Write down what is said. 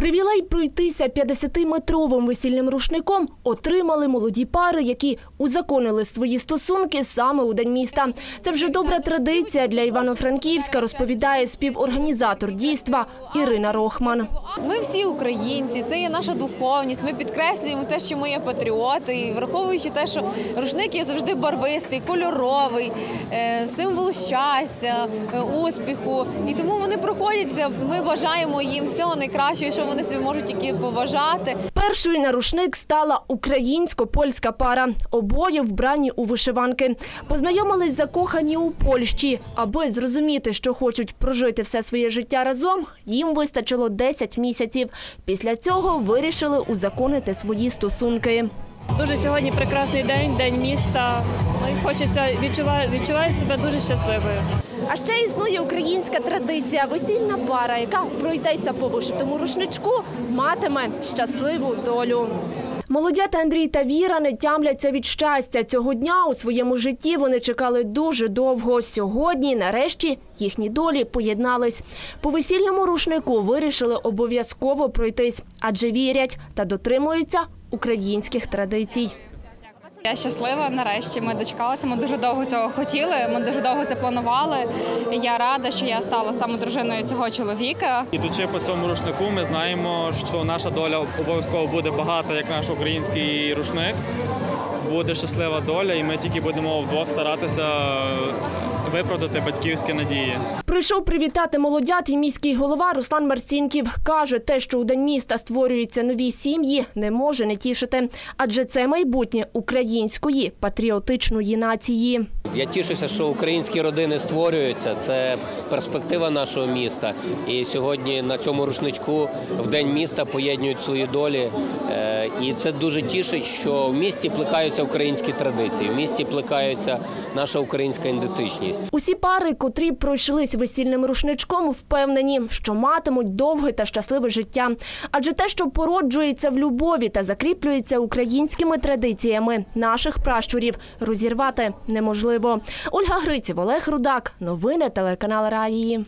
Привілей пройтися 50-метровим весільним рушником отримали молоді пари, які узаконили свої стосунки саме у день міста. Це вже добра традиція для Івано-Франківська, розповідає співорганізатор дійства Ірина Рохман. Ми всі українці, це є наша духовність. Ми підкреслюємо те, що ми є патріоти, і враховуючи те, що рушник є завжди барвистий, кольоровий, е, символ щастя, е, успіху. І тому вони проходяться. Ми бажаємо їм всього найкращого, що вони собі можуть тільки побажати. Першою на рушник стала українсько-польська пара. Обоє вбрані у вишиванки. Познайомились закохані у Польщі. Аби зрозуміти, що хочуть прожити все своє життя разом, їм вистачило 10 місяців. Після цього вирішили узаконити свої стосунки. Дуже сьогодні прекрасний день, день міста. Ну і хочеться відчуваю, відчуваю себе дуже щасливою. А ще існує українська традиція. Весільна пара, яка пройдеться по вишитому рушничку, матиме щасливу долю. Молодята Андрій та Віра не тямляться від щастя. Цього дня у своєму житті вони чекали дуже довго. Сьогодні, нарешті, їхні долі поєднались. По весільному рушнику вирішили обов'язково пройтись, адже вірять та дотримуються українських традицій. Я щаслива. Нарешті ми дочекалися. Ми дуже довго цього хотіли. Ми дуже довго це планували. Я рада, що я стала саме дружиною цього чоловіка. Ідучи по цьому рушнику, ми знаємо, що наша доля обов'язково буде багата, як наш український рушник. Буде щаслива доля, і ми тільки будемо вдвох старатися виправдати батьківські надії. Прийшов привітати молодят і міський голова Руслан Марцінків. Каже, те, що у День міста створюються нові сім'ї, не може не тішити. Адже це майбутнє української патріотичної нації. Я тішуся, що українські родини створюються. Це перспектива нашого міста. І сьогодні на цьому рушничку в день міста поєднують свої долі. І це дуже тішить, що в місті плекаються українські традиції, в місті плекаються наша українська ідентичність. Усі пари, котрі пройшлись весільним рушничком, впевнені, що матимуть довге та щасливе життя. Адже те, що породжується в любові та закріплюється українськими традиціями наших пращурів, розірвати неможливо. Ольга Гриців, Олег Рудак. Новини телеканал Раїї.